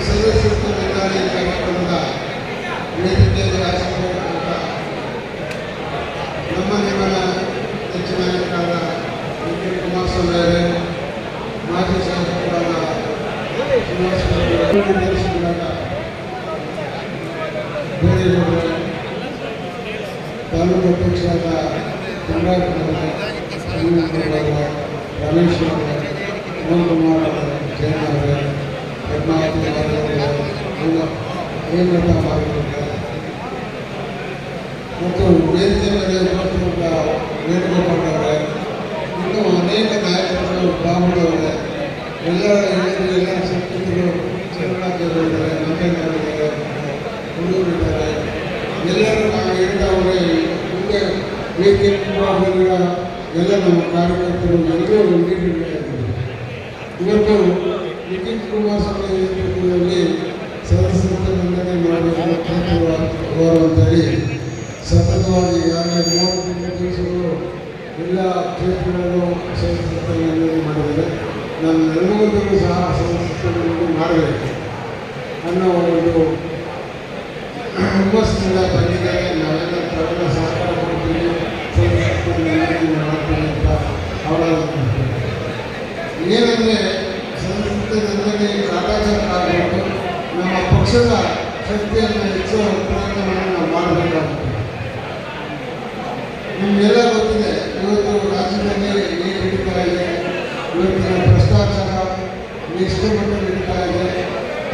ಈ ಕಾರ್ಯಕ್ರಮದ ವೇದಿಕೆಯಲ್ಲಿ ರಾಜಕೀಯ ನಮ್ಮ ನಿಮ್ಮನ ಹೆಚ್ಚಿನ ನಾಯಕರಾದ ಕುಮಾರಸ್ವಾಮಿ ಅವರೇ ಮಾಜಿ ಶಾಸಕರಾದ ನಿರ್ದೇಶಕರಾದ ಬೇರೆಯವರೇ, ತಾಲೂಕು ಅಧ್ಯಕ್ಷರಾದ ಚಂದ್ರಾಕರವರೇ, ಅನಿಲ್ ರಮೇಶ್ ಅವರೇ ಮೋಹನ್ ಕುಮಾರ್ ಅವರೇ ಪದ್ಮಾವತಿ ಅವರೇ ಹೇಮಲತಾ ಅವರೇ ಮತ್ತು ವೇದಿಕೆ ಮೇಲೆ ಉಪಸ್ಥಿತ ವೇಣುಗೋಪಾಲ್ ಅವರೇ ಇನ್ನೂ ಅನೇಕ ನಾಯಕರು ಬಾಬುಗಳವರೇ ಎಲ್ಲರ ಹಿರಿಯರು ಎಲ್ಲ ಸಂಸ್ಕೃತಿಗಳು ಚಂದ್ರಾಚಾರ್ಯರಿದ್ದಾರೆ ನಂಜೇಗೌಡರಿದ್ದಾರೆ ಹುಡುಗರಿದ್ದಾರೆ ಎಲ್ಲರೂ ನಾವು ಹೇಳಿದವರೇ ಮುಂದೆ ವೇದಿಕೆ ಪೂರ್ವಭಾವಿಗಳ ಎಲ್ಲ ನಮ್ಮ ಕಾರ್ಯಕರ್ತರು ಎಲ್ಲರೂ ಲೀಡರ್ಗಳಾಗಿದ್ದಾರೆ ಇವತ್ತು ನಿಖಿಲ್ ಕುಮಾರಸ್ವಾಮಿ ನೇತೃತ್ವದಲ್ಲಿ ಸದಸ್ಯತ್ವ ನೋಂದಣಿ ಮಾಡಬೇಕು ಅಂತೇಳಿ ಸತತವಾಗಿ ಈಗಾಗಲೇ ಮೂವತ್ತು ದಿವಸಗಳು ಎಲ್ಲ ಕ್ಷೇತ್ರಗಳಲ್ಲೂ ಸದಸ್ಯತ್ವ ನೋಂದಣಿ ಮಾಡಿದ್ದಾರೆ. ನಾನು ನೆಲಮಂಗಲದಲ್ಲೂ ಸಹ ಸದಸ್ಯತ್ವ ನೋಂದಣಿ ಮಾಡಬೇಕು ಅನ್ನೋ ಒಂದು ಹುಮ್ಮಸ್ಸಿನಿಂದ ಬಂದಿದ್ದಾರೆ ನಾವೆಲ್ಲ ತಮ್ಮ ಸಹಕಾರ ಕೊಡ್ತೀವಿ. ಸದಸ್ಯತ್ವ ನೋಂದಣಿ ಮಾಡ್ತೀವಿ ಅಂತ ಅವರ ಏನಂದರೆ ಕಾಟಾಚಾರ ಆಗಬೇಕು ನಮ್ಮ ಪಕ್ಷದ ಶಕ್ತಿಯನ್ನು ಹೆಚ್ಚುವ ಪ್ರಯತ್ನವನ್ನು ನಾವು ಮಾಡಬೇಕಾಗುತ್ತೆ ನಿಮಗೆಲ್ಲ ಗೊತ್ತಿದೆ, ಇವತ್ತು ರಾಜ್ಯದಲ್ಲಿ ನೀರು ಹಿಡಿತಾ ಇದೆ, ಇವತ್ತಿನ ಭ್ರಷ್ಟಾಚಾರ ಎಷ್ಟು ಮಟ್ಟಿಗೆ ಹಿಡಿತಾ ಇದೆ.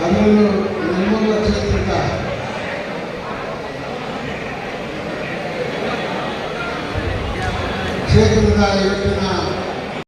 ಅದರಲ್ಲೂ ನಿಮ್ಮ ಕ್ಷೇತ್ರದ ಕ್ಷೇತ್ರದ ಇವತ್ತಿನ